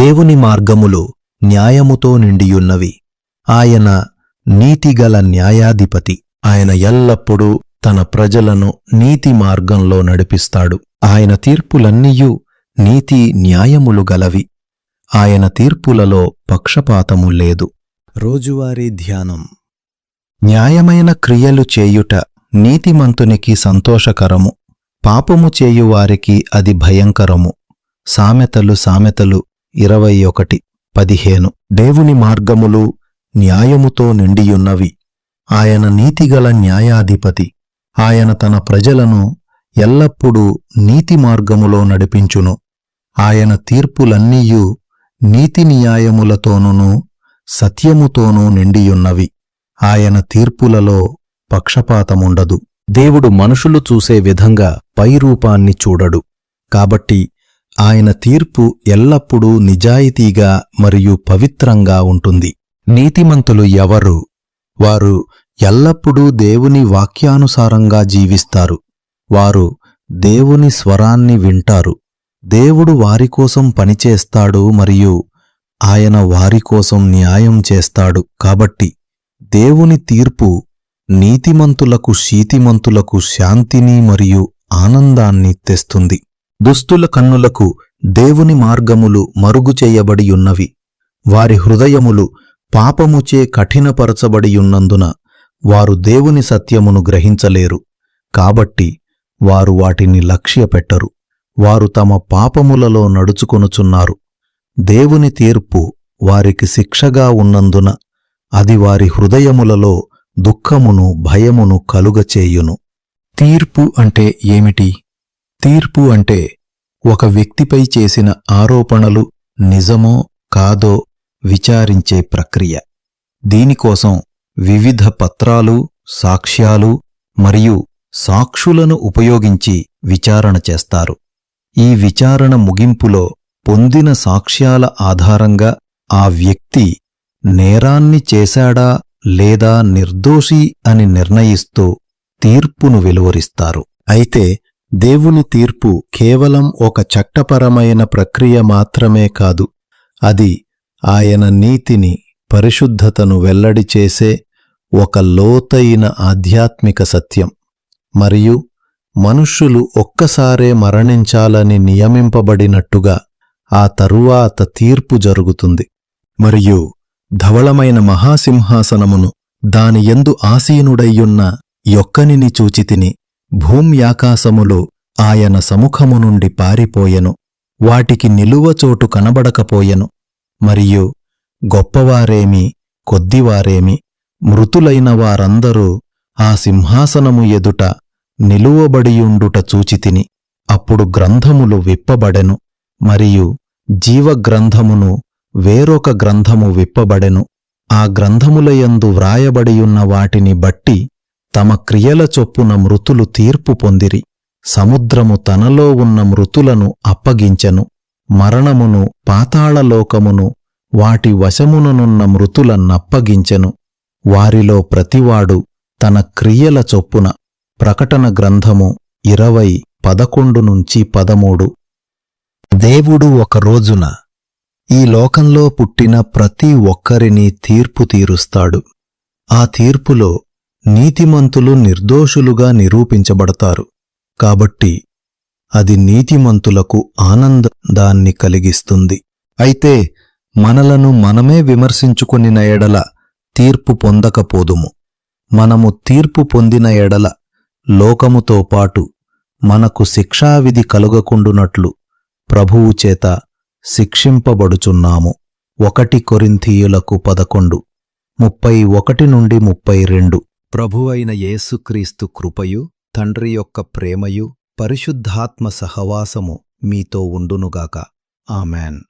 దేవుని మార్గములు న్యాయముతో నిండియున్నవి. ఆయన నీతిగల న్యాయాధిపతి. ఆయన ఎల్లప్పుడూ తన ప్రజలను నీతి మార్గంలో నడిపిస్తాడు. ఆయన తీర్పులన్నీయూ నీతి న్యాయములు గలవి. ఆయన తీర్పులలో పక్షపాతము లేదు. రోజువారీ ధ్యానం. న్యాయమైన క్రియలు చేయుట నీతిమంతునికి సంతోషకరము. పాపము చేయువారికి అది భయంకరము. సామెతలు సామెతలు ఇరవై ఒకటి పదిహేను. దేవుని మార్గములు న్యాయముతో నిండియున్నవి. ఆయన నీతిగల న్యాయాధిపతి. ఆయన తన ప్రజలను ఎల్లప్పుడూ నీతి మార్గములో నడిపించును. ఆయన తీర్పులన్నీయూ నీతి న్యాయములతోనూ సత్యముతోనూ నిండియున్నవి. ఆయన తీర్పులలో పక్షపాతముండదు. దేవుడు మనుషులు చూసే విధంగా పైరూపాన్ని చూడడు. కాబట్టి ఆయన తీర్పు ఎల్లప్పుడూ నిజాయితీగా మరియు పవిత్రంగా ఉంటుంది. నీతిమంతులు ఎవరు? వారు ఎల్లప్పుడూ దేవుని వాక్యానుసారంగా జీవిస్తారు. వారు దేవుని స్వరాన్ని వింటారు. దేవుడు వారికోసం పనిచేస్తాడు మరియు ఆయన వారికోసం న్యాయం చేస్తాడు. కాబట్టి దేవుని తీర్పు నీతిమంతులకు శీతిమంతులకు శాంతిని మరియు ఆనందాన్ని తెస్తుంది. దుస్తుల కన్నులకు దేవుని మార్గములు మరుగు చేయబడియున్నవి. వారి హృదయములు పాపముచే కఠినపరచబడియున్నందున వారు దేవుని సత్యమును గ్రహించలేరు. కాబట్టి వారు వాటిని లక్ష్యపెట్టరు. వారు తమ పాపములలో నడుచుకొనుచున్నారు. దేవుని తీర్పు వారికి శిక్షగా ఉన్నందున అది వారి హృదయములలో దుఃఖమును భయమును కలుగచేయును. తీర్పు అంటే ఏమిటి? తీర్పు అంటే ఒక వ్యక్తిపై చేసిన ఆరోపణలు నిజమో కాదో విచారించే ప్రక్రియ. దీనికోసం వివిధ పత్రాలు సాక్ష్యాలు మరియు సాక్షులను ఉపయోగించి విచారణ చేస్తారు. ఈ విచారణ ముగింపులో పొందిన సాక్ష్యాల ఆధారంగా ఆ వ్యక్తి నేరాన్ని చేశాడా లేదా నిర్దోషి అని నిర్ణయిస్తూ తీర్పును వెలువరిస్తారు. అయితే దేవుని తీర్పు కేవలం ఒక చట్టపరమైన ప్రక్రియ మాత్రమే కాదు అది ఆయన నీతిని పరిశుద్ధతను వెల్లడి చేసే ఒక లోతైన ఆధ్యాత్మిక సత్యం. మరియు మనుష్యులు ఒక్కసారే మరణించాలని నియమింపబడినట్టుగా ఆ తరువాత తీర్పు జరుగుతుంది. మరియు ధవళమైన మహాసింహాసనమును దాని యందు ఆసీనుడయ్యున్న యొక్కనిని చూచితిని భూమ్యాకాశములు ఆయన సముఖము నుండి పారిపోయెను. వాటికి నిలువచోటు కనబడకపోయెను. మరియు గొప్పవారేమి కొద్దివారేమి మృతులైన వారందరూ ఆ సింహాసనము ఎదుట నిలువబడియుండుట చూచితిని అప్పుడు గ్రంథములు విప్పబడెను. మరియు జీవగ్రంథమును వేరొక గ్రంథము విప్పబడెను. ఆ గ్రంథములయందు వ్రాయబడియున్న వాటిని బట్టి తమ క్రియల చొప్పున మృతులు తీర్పు పొందిరి. సముద్రము తనలో ఉన్న మృతులను అప్పగించెను. మరణమును పాతాళలోకమును వాటి వశముననున్న మృతులన్నప్పగించెను వారిలో ప్రతివాడు తన క్రియల చొప్పున. ప్రకటన గ్రంథము ఇరవై పదకొండు నుంచి పదమూడు. దేవుడు ఒక రోజున ఈ లోకంలో పుట్టిన ప్రతి ఒక్కరిని తీర్పు తీరుస్తాడు. ఆ తీర్పులో నీతిమంతులు నిర్దోషులుగా నిరూపించబడతారు. కాబట్టి అది నీతిమంతులకు ఆనందాన్ని కలిగిస్తుంది. అయితే మనలను మనమే విమర్శించుకుని ఎడల తీర్పు పొందకపోదుము. మనము తీర్పు పొందిన ఎడల లోకముతో పాటు మనకు శిక్షావిధి కలుగకుండునట్లు ప్రభువు చేత శిక్షింపబడుచున్నాము. ఒకటి కొరింథీయులకు పదకొండు ముప్పై ఒకటి నుండి ముప్పై రెండు. ప్రభువైన యేసుక్రీస్తు కృపయు తండ్రి యొక్క ప్రేమయు పరిశుద్ధాత్మ సహవాసము మీతో ఉండునుగాక. ఆమెన్.